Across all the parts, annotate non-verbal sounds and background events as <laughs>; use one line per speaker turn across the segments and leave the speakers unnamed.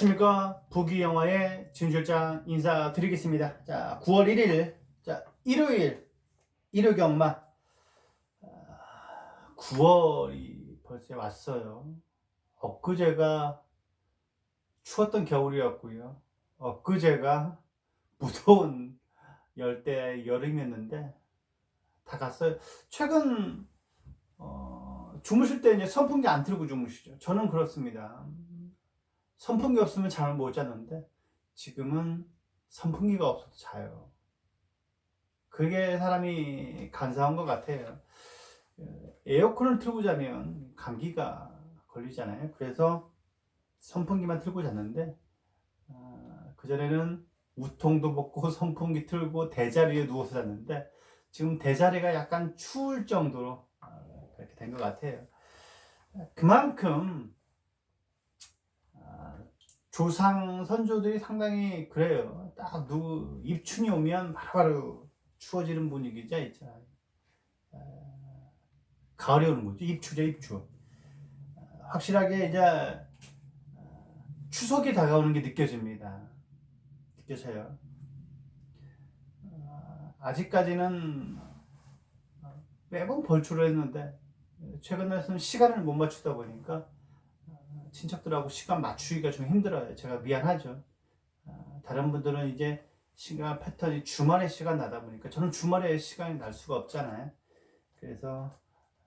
안녕하십니까 부귀영화의 진실장 인사드리겠습니다. 자 9월 1일 자 일요일 엄마 9월이 벌써 왔어요. 엊그제가 추웠던 겨울이었고요. 엊그제가 무더운 열대 여름이었는데 다 갔어요. 최근 어, 주무실 때 이제 선풍기 안 틀고 주무시죠. 저는 그렇습니다. 선풍기 없으면 잠을 못 자는데 지금은 선풍기가 없어도 자요. 그게 사람이 간사한 것 같아요. 에어컨을 틀고 자면 감기가 걸리잖아요. 그래서 선풍기만 틀고 잤는데 아, 그전에는 우통도 벗고 <laughs> 선풍기 틀고 대자리에 누워서 잤는데 지금 대자리가 약간 추울 정도로 아, 그렇게 된 것 같아요. 그만큼 아, 조상 선조들이 상당히 그래요. 딱 누 입춘이 오면 바로바로 추워지는 분위기자 있잖아요. 아, 가을이 오는 거죠. 입추죠, 입추. 아, 확실하게 이제 아, 추석이 다가오는 게 느껴집니다. 느껴져요. 아, 아직까지는 매번 벌초를 했는데 최근에는 시간을 못 맞추다 보니까 친척들하고 시간 맞추기가 좀 힘들어요. 제가 미안하죠. 아, 다른 분들은 이제 시간 패턴이 주말에 시간 나다 보니까 저는 주말에 시간이 날 수가 없잖아요. 그래서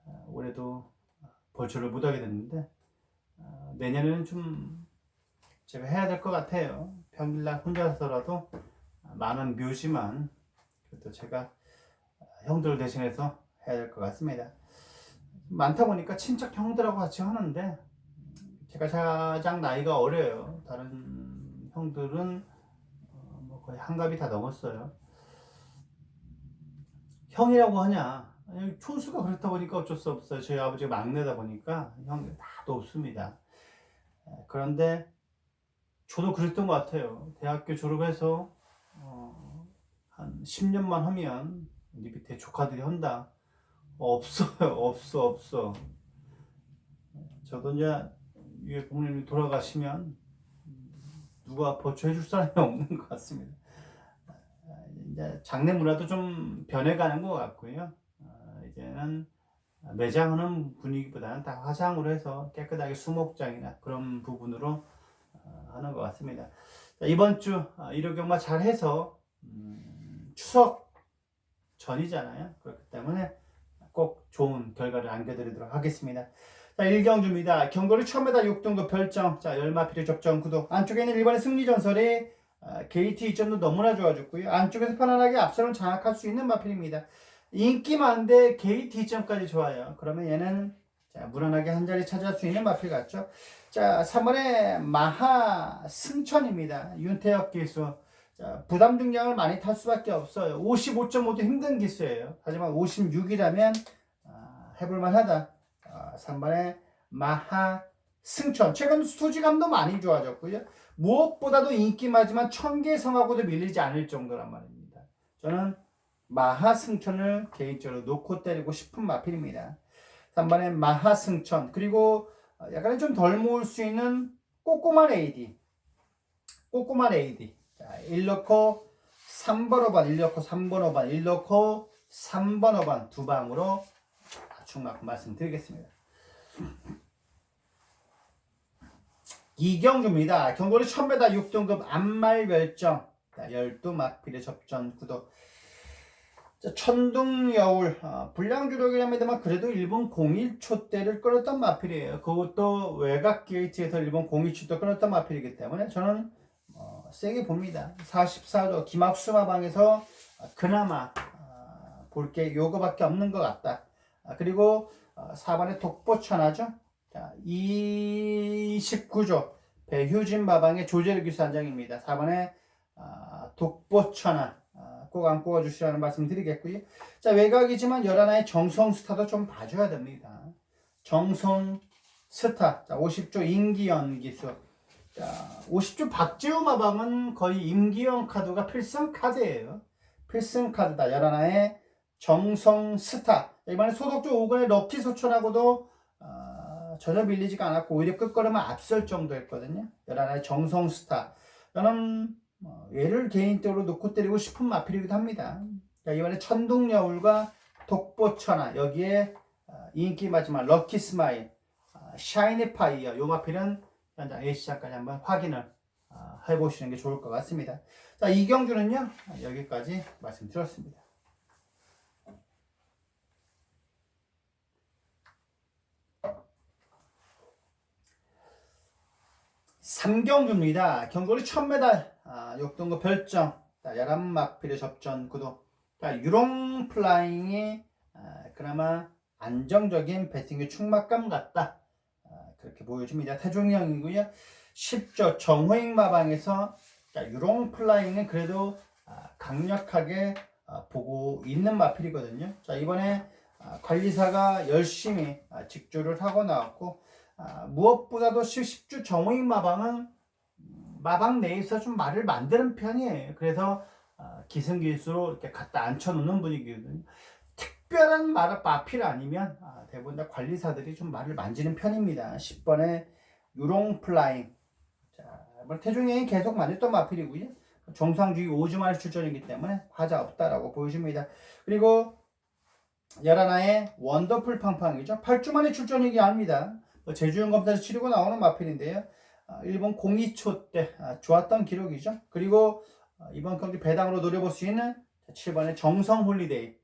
아, 올해도 벌초를 못 하게 됐는데 아, 내년에는 좀 제가 해야 될 것 같아요. 평일날 혼자서라도 많은 묘지만 그래도 제가 형들 대신해서 해야 될 것 같습니다. 많다 보니까 친척 형들하고 같이 하는데 제가 가장 나이가 어려요. 다른 형들은 어, 뭐 거의 한갑이 다 넘었어요. 형이라고 하냐? 촌수가 그렇다 보니까 어쩔 수 없어요. 저희 아버지가 막내다 보니까 형들 다 높습니다. 에, 그런데 저도 그랬던 것 같아요. 대학교 졸업해서 어, 한 10년만 하면 네 밑에 조카들이 한다. 없어요. 없어 없어. 저도 이제 위에 부모님이 돌아가시면 누가 버텨줄 사람이 <laughs> 없는 것 같습니다. 이제 장례 문화도 좀 변해가는 것 같고요. 어, 이제는 매장하는 분위기보다는 다 화장으로 해서 깨끗하게 수목장이나 그런 부분으로 어, 하는 것 같습니다. 자, 이번 주 아, 일요경마 잘 해서 음, 추석 전이잖아요. 그렇기 때문에 꼭 좋은 결과를 안겨드리도록 하겠습니다. 자, 1경주입니다. 경고를 1000m 6등급 별점. 자, 열마필의 접점 구독. 안쪽에는 일본의 승리 전설이 아, 게이트 2점도 너무나 좋아졌고요. 안쪽에서 편안하게 앞선을 장악할 수 있는 마필입니다. 인기 많은데 게이트 2점까지 좋아요. 그러면 얘는 자, 무난하게 한 자리 차지할 수 있는 마필 같죠. 자, 3번에 마하 승천입니다. 윤태혁 기수. 자, 부담 중량을 많이 탈 수밖에 없어요. 55.5도 힘든 기수예요. 하지만 56이라면 아, 해볼만 하다. 아, 3번에 마하 승천. 최근 수지감도 많이 좋아졌고요. 무엇보다도 인기 많지만 청계성하고도 밀리지 않을 정도란 말입니다. 저는 마하 승천을 개인적으로 놓고 때리고 싶은 마필입니다. 3번에 마하 승천. 그리고 약간 좀 덜 모을 수 있는 꼬꼬만 AD. 꼬꼬만 AD. 자, 1 넣고 3번 5번, 1 넣고 3번 5번, 1 넣고 3번 5번 두 방으로 중만큼 말씀드리겠습니다. 이경주입니다. 경고는 1000m 6등급 안말별정 12마필의 접전 구도 자, 천둥여울 어, 불량 주력이랍니다만 그래도 일본 01초대를 끌었던 마필이에요. 그것도 외곽 게이트에서 일본 01초대 끌었던 마필이기 때문에 저는 어, 세게 봅니다. 44도 기막수마방에서 그나마 어, 볼게 요거밖에 없는 것 같다. 아, 그리고 어, 4번에 독보천하죠. 자, 29조 배효진 마방의 조재르 기수 한장입니다. 4번에 아, 독보천하 아, 꼭안 꼽아주시라는 말씀 드리겠고요. 자 외곽이지만 열하나의 정성 스타도 좀 봐줘야 됩니다. 정성 스타 자 50조 임기현 기수 자 50조 박재호 마방은 거의 임기현 카드가 필승 카드예요. 필승 카드다 열하나의 정성 스타 이번에 소독조 5권의 럭키 소천하고도 아, 전혀 밀리지가 않았고 오히려 끝걸음을 앞설 정도였거든요. 열하나의 정성 스타. 저는 뭐 얘를 개인적으로 놓고 때리고 싶은 마필이기도 합니다. 자, 이번에 천둥여울과 독보천하 여기에 어, 인기 마지막 럭키 스마일, 어, 샤이니 파이어 요 마필은 현장 A 시장까지 한번 확인을 어, 해보시는 게 좋을 것 같습니다. 자, 이 경주는요 여기까지 말씀드렸습니다. 삼경주입니다. 경거리 1000m 아, 역동거 자, 야란막필의 접전 구도 자, 유롱 플라잉이 아, 그나마 안정적인 배팅의 충막감 같다 아, 그렇게 보여집니다. 태종형이고요. 10조 정호익 마방에서 자, 유롱 플라잉은 그래도 아, 강력하게 아, 보고 있는 마필이거든요. 자 이번에 아, 관리사가 열심히 아, 직조를 하고 나왔고 아, 무엇보다도 10주 정호익 마방은 음, 마방 내에서 좀 말을 만드는 편이에요. 그래서 아, 기승기수로 이렇게 갖다 앉혀놓는 분위기거든요. 특별한 말, 마필 아니면 아, 대부분 다 관리사들이 좀 말을 만지는 편입니다. 10번에 유롱 플라잉. 자, 뭐 태종형이 계속 만졌던 마필이고요. 정상주의 5주만의 출전이기 때문에 화자 없다라고 보여집니다. 그리고 열하나의 원더풀 팡팡이죠. 8주 만에 출전이기 합니다. 뭐 제주형 검사를 치르고 나오는 마필인데요. 아, 일본 02초 때 아, 좋았던 기록이죠. 그리고 아, 이번 경기 배당으로 노려볼 수 있는 7번의 정성 홀리데이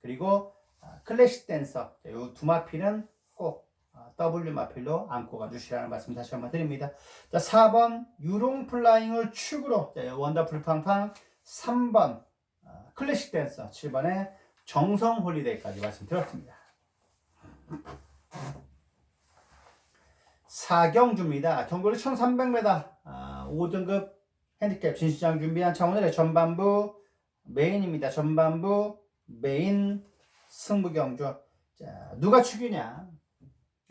그리고 아, 클래식 댄서 이 두 마필은 꼭 아, W 마필로 안고 가주시라는 말씀 다시 한번 드립니다. 자, 4번 유롱 플라잉을 축으로 자, 원더풀 팡팡 3번 아, 클래식 댄서 7번의 정성 홀리데이까지 말씀드렸습니다. 4경주입니다. 경거리 1300m 아, 5등급 핸디캡 진시장 준비한 차원의 전반부 메인입니다. 전반부 메인 승부 경주. 자, 누가 축이냐?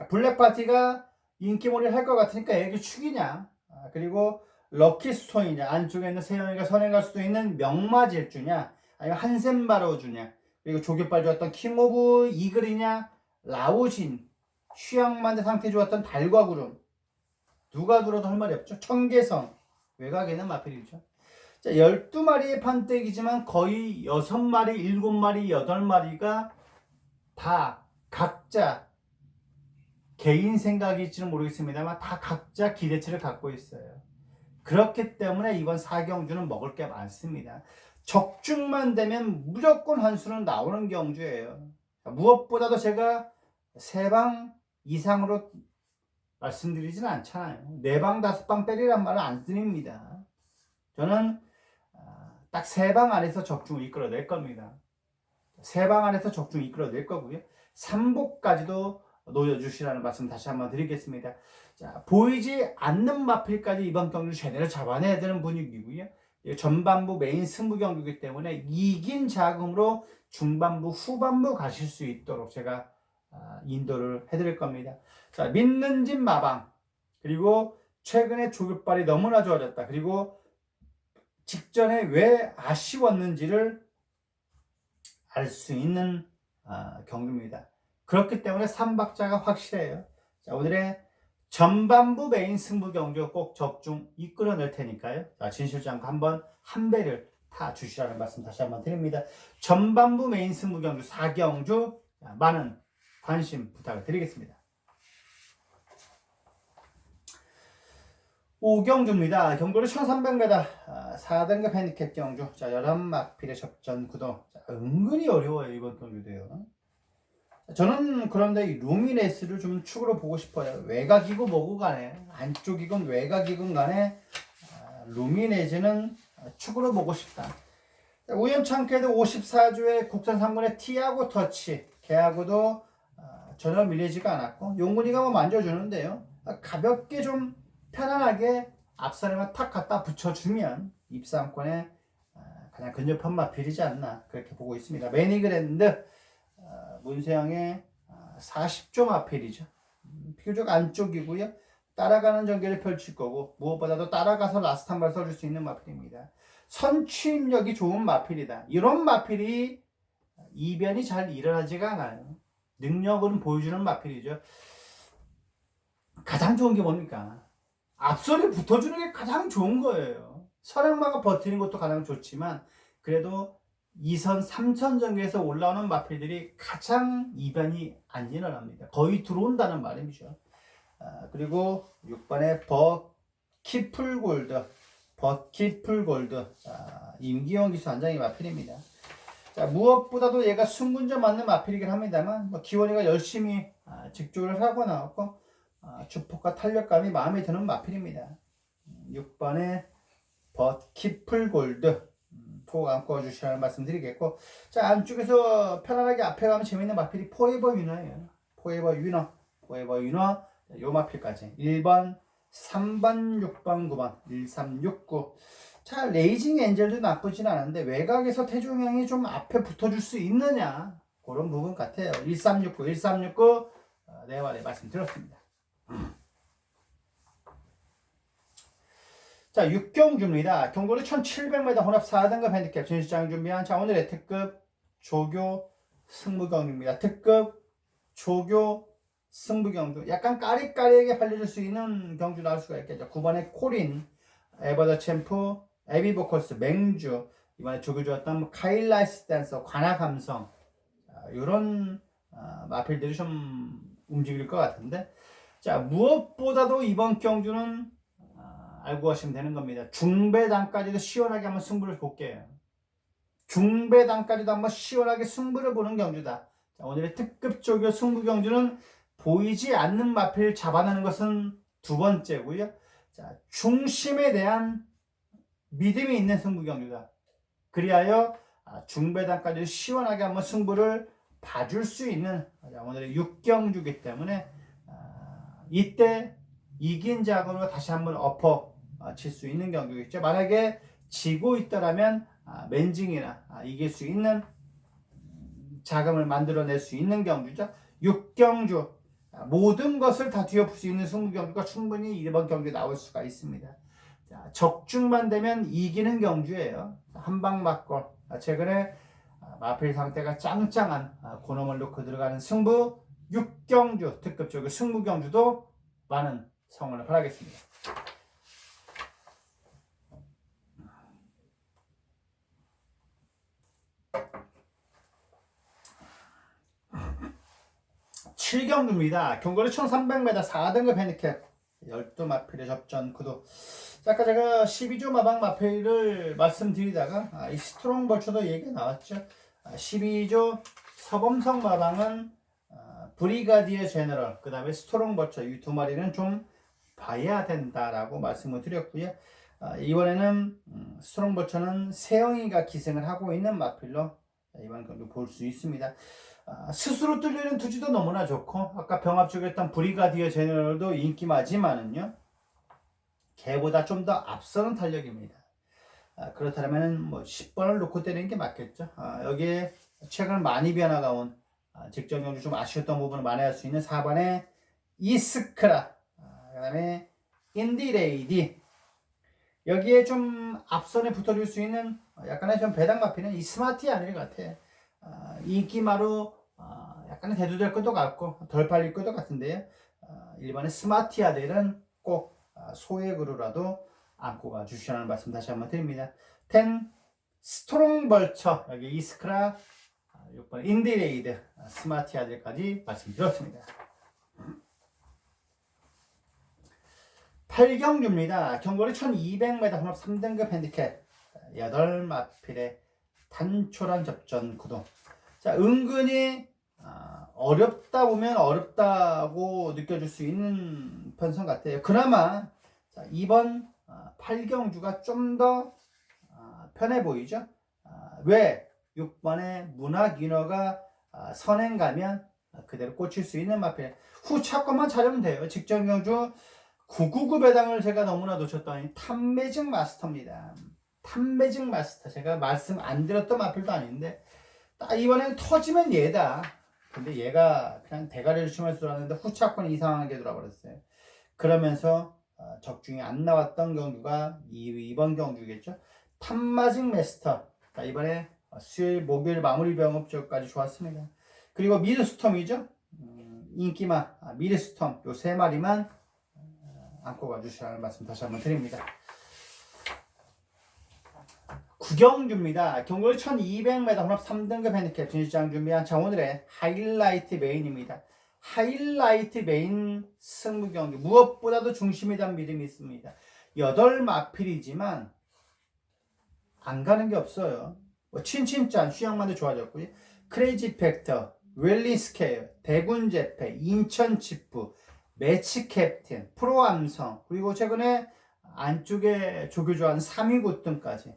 블랙파티가 인기몰이를 할 것 같으니까 애기 축이냐? 아, 그리고 럭키스톤이냐? 안쪽에 있는 세영이가 선행할 수도 있는 명마질주냐? 아니면 한센바로주냐? 그리고 조교빨 좋았던 킹오브 이글이냐? 라오신 취향만대 상태 좋았던 달과 구름 누가 들어도 할 말이 없죠. 청계성 외곽에는 마필이죠. 자, 12마리의 판때기지만 거의 6마리, 7마리, 8마리가 다 각자 개인 생각일지는 모르겠습니다만 다 각자 기대치를 갖고 있어요. 그렇기 때문에 이번 사경주는 먹을 게 많습니다. 적중만 되면 무조건 한 수는 나오는 경주예요. 무엇보다도 제가 세방 이상으로 말씀드리지는 않잖아요. 네 방, 다섯 방 때리란 말을 안 드립니다. 저는 아, 딱세 방 안에서 적중을 이끌어낼 겁니다. 세 방 안에서 적중 이끌어낼 거고요. 삼복까지도 놓여주시라는 말씀 다시 한번 드리겠습니다. 자, 보이지 않는 마필까지 이번 경기를 제대로 잡아내야 되는 분위기고요. 전반부 메인 승부 경기이기 때문에 이긴 자금으로 중반부, 후반부 가실 수 있도록 제가 아, 인도를 해드릴 겁니다. 자, 믿는 집 마방. 그리고 최근에 조교빨이 너무나 좋아졌다. 그리고 직전에 왜 아쉬웠는지를 알 수 있는 아, 경기입니다. 그렇기 때문에 3박자가 확실해요. 자, 오늘의 전반부 메인 승부 경주 꼭 적중 이끌어 낼 테니까요. 자, 진실장과 한번 한 배를 타 주시라는 말씀 다시 한번 드립니다. 전반부 메인 승부 경주 4경주 많은 관심 부탁을 드리겠습니다. 오경주입니다. 경도를 1300m 4등급 핸디캡 경주. 자, 11막 필의 접전 구도. 자, 은근히 어려워요, 이번 경주도요. 저는 그런데 이 루미네스를 좀 축으로 보고 싶어요. 외곽이고 뭐고 간에 안쪽이건 외곽이건 간에 아, 루미네즈는 축으로 보고 싶다. 우연찮게도 54주의 국산 3군의 티아고 터치 걔하고도 전혀 밀리지가 않았고 용군이가 뭐 만져주는데요. 가볍게 좀 편안하게 앞선에만 탁 갖다 붙여주면 입상권에 가장 근접한 마필이지 않나 그렇게 보고 있습니다. 매니그랜드 문세영의 40조 마필이죠. 비교적 안쪽이고요. 따라가는 전개를 펼칠 거고 무엇보다도 따라가서 라스트 한발 써줄 수 있는 마필입니다. 선취임력이 좋은 마필이다. 이런 마필이 이변이 잘 일어나지가 않아요. 능력은 보여주는 마필이죠. 가장 좋은 게 뭡니까? 앞선에 붙어주는 게 가장 좋은 거예요. 설악마가 버티는 것도 가장 좋지만 그래도 2선, 3선 전개에서 올라오는 마필들이 가장 이변이 안 일어납니다. 거의 들어온다는 말이죠. 아, 그리고 6번에 버키풀골드, 버키풀골드, 아, 임기영 기수 한장의 마필입니다. 자, 무엇보다도 얘가 승군자 맞는 마필이긴 합니다만 뭐 기원이가 열심히 아, 직조를 하고 나왔고 아, 주폭과 탄력감이 마음에 드는 마필입니다. 6번에 버키풀골드 꼭 안고 주시라는 말씀 드리겠고 자 안쪽에서 편안하게 앞에 가면 재밌는 마필이 포에버 위너예요. 포에버 위너, 포에버 위너 요 마필까지 1번, 3번, 6번, 9번 1, 3, 6, 9 자, 레이징 엔젤도 나쁘진 않은데 외곽에서 태종형이 좀 앞에 붙어줄 수 있느냐 그런 부분 같아요. 1369, 1369 어, 네 말에 말씀드렸습니다. 자, 육경주입니다. 경고를 1700m 혼합 4등급 핸디캡 전시장 준비한 자, 오늘의 특급 조교 승부경입니다. 특급 조교 승부경주. 약간 까리까리하게 팔려줄 수 있는 경주 나올 수가 있겠죠. 9번에 코린, 에버더 챔프, 에비보커스, 맹주, 이번에 조교 좋았던 뭐 카일라이스 댄서, 관아 감성, 이런 어, 마필들이 좀 움직일 것 같은데, 자, 무엇보다도 이번 경주는 어, 알고 가시면 되는 겁니다. 중배당까지도 시원하게 한번 승부를 볼게요. 중배당까지도 한번 시원하게 승부를 보는 경주다. 자, 오늘의 특급 조교 승부 경주는 보이지 않는 마필 잡아내는 것은 두 번째고요. 자, 중심에 대한 믿음이 있는 승부 경주다. 그리하여 아, 중배당까지 시원하게 한번 승부를 봐줄 수 있는 자, 오늘의 6경주기 때문에 아, 이때 이긴 자금으로 다시 한번 엎어 칠 수 있는 경기겠죠. 만약에 지고 있더라면 아, 맨징이나 아, 이길 수 있는 자금을 만들어낼 수 있는 경주죠. 6경주 아, 모든 것을 다 뒤엎을 수 있는 승부 경주가 충분히 이번 경기에 나올 수가 있습니다. 자, 적중만 되면 이기는 경주예요. 한방 맞고 아, 최근에 아, 마필 상태가 짱짱한 아, 고놈을 놓고 들어가는 승부 6경주 특급 쪽의 승부 경주도 많은 성원을 바라겠습니다. 칠경주입니다 경거리 1300m 4등급 핸디캡 12마필의 접전 구도 자, 아까 제가 12조 마방 마필을 말씀드리다가 아, 이 스트롱 벌초도 얘기가 나왔죠. 아, 12조 서범성 마방은 아, 브리가디에 제너럴 그 다음에 스트롱 벌초 이 두 마리는 좀 봐야 된다라고 말씀을 드렸고요. 아, 이번에는 음, 스트롱 벌초는 세영이가 기생을 하고 있는 마필로 이번 경기 볼 수 있습니다. 아, 스스로 뚫리는 투지도 너무나 좋고 아까 병합 쪽에 했던 브리가디어 제너럴도 인기 많지만은요. 걔보다 좀 더 앞서는 탄력입니다. 아, 그렇다면 뭐 10번을 놓고 때리는 게 맞겠죠. 아, 여기에 최근 많이 변화가 온 아, 직전 경주 좀 아쉬웠던 부분을 만회할 수 있는 4번의 이스크라 아, 그 다음에 인디레이디 여기에 좀 앞선에 붙어줄 수 있는 약간의 좀 배당 마피는 이 스마티 아닐 것 같아요. 아, 인기마로 아, 약간의 대두될 것도 같고 덜 팔릴 것도 같은데요. 아, 일반의 스마티아들은 꼭 아, 소액으로라도 안고 가 주시라는 말씀 다시 한번 드립니다. 10 스트롱 벌처 여기 이스크라 6번 인디레이드 아, 스마티 아들까지 말씀드렸습니다. 8경주입니다. 경거리 1200m 혼합 3등급 핸디캡 8마필의 단촐한 접전 구동. 자, 은근히 아, 어렵다 보면 어렵다고 느껴질 수 있는 편성 같아요. 그나마 자, 이번 아, 8경주가 좀더 아, 편해 보이죠? 아, 왜? 6번의 문학 인어가 아, 선행 가면 아, 그대로 꽂힐 수 있는 마필. 후 차권만 찾으면 돼요. 직전 경주 999 배당을 제가 너무나 놓쳤더니 탐매직 마스터입니다. 탐매직 마스터. 제가 말씀 안 드렸던 마필도 아닌데 딱 이번엔 터지면 얘다. 근데 얘가 그냥 대가리를 치면서 돌았는데 후차권 이상하게 돌아버렸어요. 그러면서 어, 적중이 안 나왔던 경주가 이, 번 경주겠죠. 탐마징 메스터. 자, 이번에 수요일, 목요일 마무리 병업적까지 좋았습니다. 그리고 미드스톰이죠. 음, 인기마, 아, 미드스톰 요 세 마리만 안고 가주시라는 말씀 다시 한번 드립니다. 구경주입니다. 경고를 1200m 혼합 3등급 핸디캡 진실장 준비한 자 오늘의 하이라이트 메인입니다. 하이라이트 메인 승부 경기 무엇보다도 중심에 대한 믿음이 있습니다. 8 마필이지만 안 가는 게 없어요. 뭐 친친짠 휴양만도 좋아졌고요. 크레이지 팩터, 웰리 스케일, 대군 제패, 인천 지프, 매치 캡틴, 프로 암성, 그리고 최근에 안쪽에 조교조한 3위 고등까지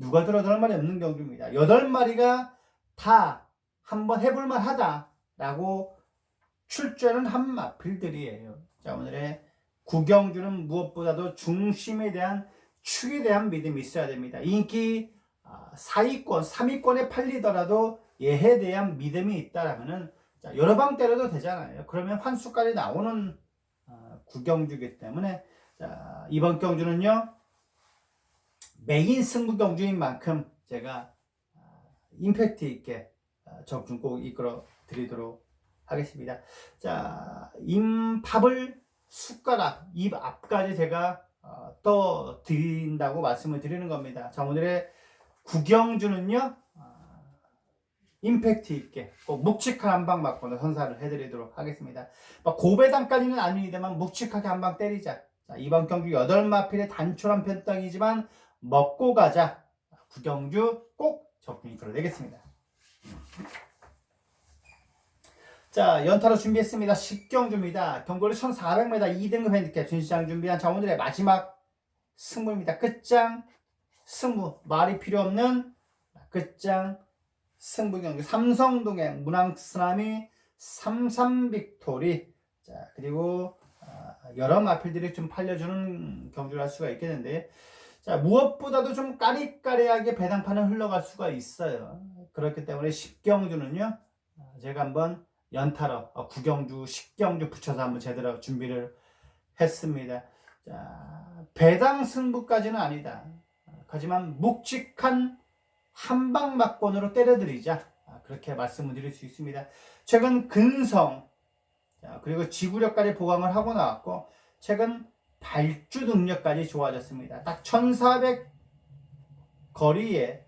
누가 들어들 말이 없는 경주입니다. 8마리가 다 한번 해볼만 하다라고 출전은 한 마필들이에요. 자, 오늘의 구경주는 무엇보다도 중심에 대한 축에 대한 믿음이 있어야 됩니다. 인기 아, 4위권, 3위권에 팔리더라도 얘에 대한 믿음이 있다라면은 자, 여러 방 때려도 되잖아요. 그러면 환수까지 나오는 아, 구경주기 때문에 자, 이번 경주는요 메인 승부 경주인 만큼 제가 아, 임팩트 있게 아, 적중 꼭 이끌어 드리도록 하겠습니다. 자, 임밥을 숟가락 입 앞까지 제가 어, 떠 드린다고 말씀을 드리는 겁니다. 자, 오늘의 구경주는요, 아, 임팩트 있게 꼭 묵직한 한 방 맞고는 선사를 해드리도록 하겠습니다. 막 고배당까지는 아니지만 묵직하게 한 방 때리자. 자, 이번 경주 8마필의 단촐한 편떡이지만 먹고 가자. 구경주 꼭 적중이 들어내겠습니다. 자, 연타로 준비했습니다. 10경주입니다. 경고를 1400m 2등급 핸디캡 준시장 준비한 자, 오늘의 마지막 승부입니다. 끝장 승부. 말이 필요 없는 끝장 승부 경기. 삼성동의 문항스나미 삼삼빅토리. 자, 그리고 아, 여러 마필들이 좀 팔려주는 경주를 할 수가 있겠는데, 자, 무엇보다도 좀 까리까리하게 배당판을 흘러갈 수가 있어요. 그렇기 때문에 10경주는요, 제가 한번 연타로 어, 구경주, 십경주 붙여서 한번 제대로 준비를 했습니다. 자, 배당 승부까지는 아니다. 하지만 묵직한 한방 막권으로 때려드리자. 아, 그렇게 말씀을 드릴 수 있습니다. 최근 근성, 자, 그리고 지구력까지 보강을 하고 나왔고, 최근 발주 능력까지 좋아졌습니다. 딱 1400 거리에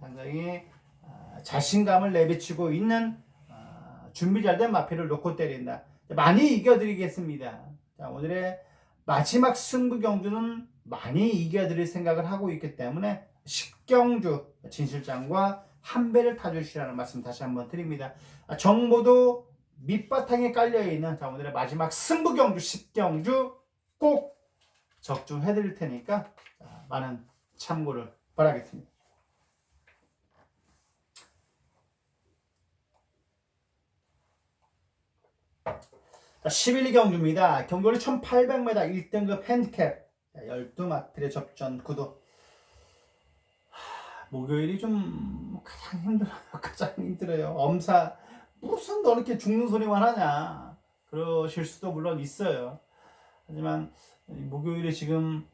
상당히 아, 자신감을 내비치고 있는 아, 준비 잘 된 마피를 놓고 때린다. 많이 이겨드리겠습니다. 자, 오늘의 마지막 승부 경주는 많이 이겨드릴 생각을 하고 있기 때문에 식경주 진실장과 한 배를 타주시라는 말씀 다시 한번 드립니다. 아, 정보도 밑바탕에 깔려있는 자, 오늘의 마지막 승부 경주 식경주 꼭 적중해 드릴 테니까 자, 많은 참고를 바라겠습니다. 자, 11위 경주입니다. 경거리 1800m 1등급 핸디캡 12마필의 접전 구도 하, 목요일이 좀 가장 힘들어요. <laughs> 가장 힘들어요. 엄사 무슨 너 이렇게 죽는 소리만 하냐 그러실 수도 물론 있어요. 하지만 목요일에 지금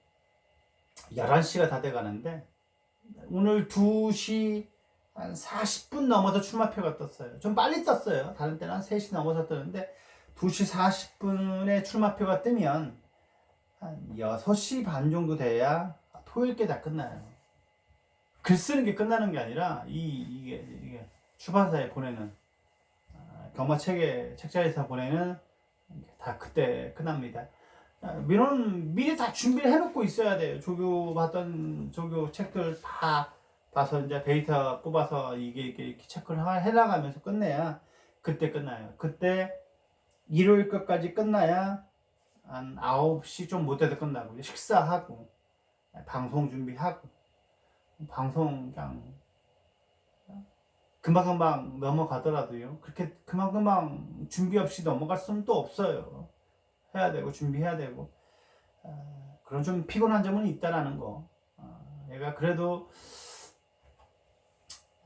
11시가 다 돼가는데 오늘 2시 한 40분 넘어서 출마표가 떴어요. 좀 빨리 떴어요. 다른 때는 한 3시 넘어서 뜨는데 2시 40분에 출마표가 뜨면 한 6시 반 정도 돼야 토요일께 다 끝나요. 글 쓰는 게 끝나는 게 아니라 이, 이게, 이게 출판사에 보내는 아, 경마책에 책자에서 보내는 다 그때 끝납니다. 아, 민원 미리 다 준비를 해놓고 있어야 돼요. 조교 받던 조교 책들 다 봐서 이제 데이터 뽑아서 이게 이렇게, 이렇게 체크를 하- 해나가면서 끝내야 그때 끝나요. 그때 일요일 끝까지 끝나야 한 9시 좀 못해도 끝나고 식사하고 방송 준비하고 방송 그냥 금방금방 넘어가더라도요. 그렇게 금방금방 준비 없이 넘어갈 수는 또 없어요. 해야 되고 준비해야 되고 어, 그런 좀 피곤한 점은 있다라는 거. 어, 얘가 그래도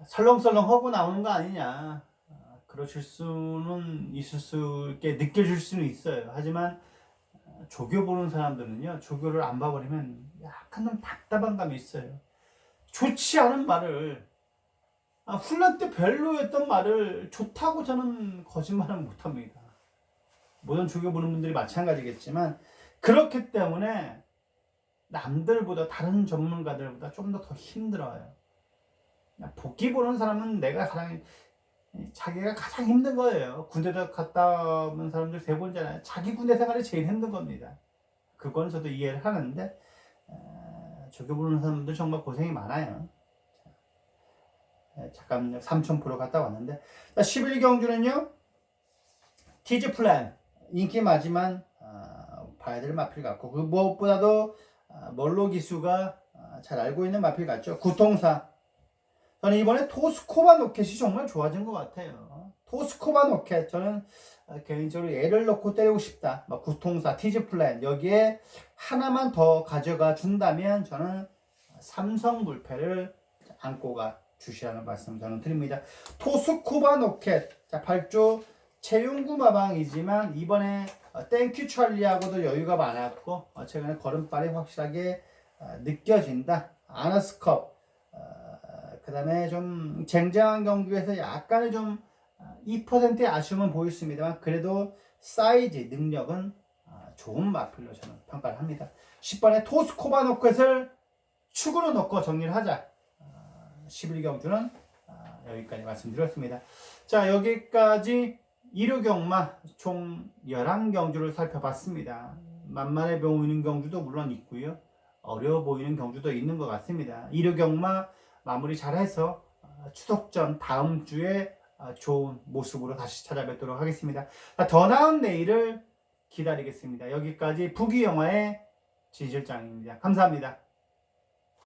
설렁설렁 하고 나오는 거 아니냐. 어, 그러실 수는 있을 수 있게 느껴질 수는 있어요. 하지만 어, 조교 보는 사람들은요, 조교를 안 봐버리면 약간 좀 답답한 감이 있어요. 좋지 않은 말을, 아, 훈련 때 별로였던 말을 좋다고 저는 거짓말은 못합니다. 모든 조교 보는 분들이 마찬가지겠지만, 그렇기 때문에 남들보다 다른 전문가들보다 좀 더 더 힘들어요. 복귀 보는 사람은 내가 가장 자기가 가장 힘든 거예요. 군대도 갔다 오는 사람들 대부분잖아요. 자기 군대 생활이 제일 힘든 겁니다. 그건 저도 이해를 하는데 어, 저기 보는 사람들 정말 고생이 많아요. 자, 잠깐 삼천포로 갔다 왔는데 11경주는요 티즈 플랜 인기 많지만 어, 봐야 될 마필 같고. 그 무엇보다도 어, 멀로 기수가 어, 잘 알고 있는 마필 같죠. 구통사. 저는 이번에 토스코바 노켓이 정말 좋아진 것 같아요. 토스코바 노켓. 저는 어, 개인적으로 얘를 넣고 때리고 싶다. 막 구통사 티즈 플랜. 여기에 하나만 더 가져가 준다면 저는 삼성 불패를 안고 가 주시라는 말씀 저는 드립니다. 토스코바 노켓. 자 8조 채용구 마방이지만 이번에 어, 땡큐 찰리하고도 여유가 많았고 어, 최근에 걸음발이 확실하게 어, 느껴진다. 아너스컵 그 다음에 좀 쟁쟁한 경기에서 약간의 좀 2%의 아쉬움은 보였습니다만 그래도 사이즈 능력은 어, 좋은 마필로 저는 평가를 합니다. 10번에 토스코바 노켓을 축으로 넣고 정리를 하자. 11경주는 여기까지 말씀드렸습니다. 자 여기까지 일요경마 총 11경주를 살펴봤습니다. 만만해 보이는 경주도 물론 있고요. 어려워 보이는 경주도 있는 것 같습니다. 일요경마 마무리 잘해서 어, 추석 전 다음 주에 어, 좋은 모습으로 다시 찾아뵙도록 하겠습니다. 자, 더 나은 내일을 기다리겠습니다. 여기까지 부기영화의 진실장입니다. 감사합니다.